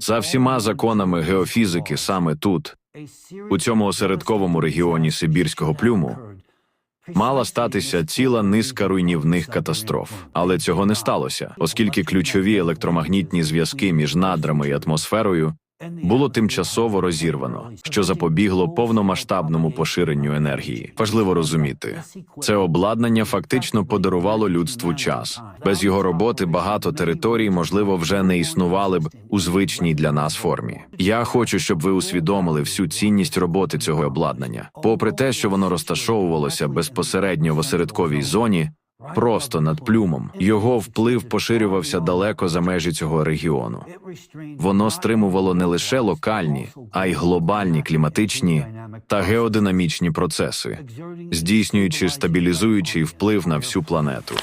За всіма законами геофізики, саме тут, у цьому осередковому регіоні Сибірського плюму, мала статися ціла низка руйнівних катастроф, але цього не сталося, оскільки ключові електромагнітні зв'язки між надрами і атмосферою було тимчасово розірвано, що запобігло повномасштабному поширенню енергії. Важливо розуміти, це обладнання фактично подарувало людству час. Без його роботи багато територій, можливо, вже не існували б у звичній для нас формі. Я хочу, щоб ви усвідомили всю цінність роботи цього обладнання, попри те, що воно розташовувалося безпосередньо в осередковій зоні. Просто над плюмом його вплив поширювався далеко за межі цього регіону. Воно стримувало не лише локальні, а й глобальні кліматичні та геодинамічні процеси, здійснюючи стабілізуючий вплив на всю планету.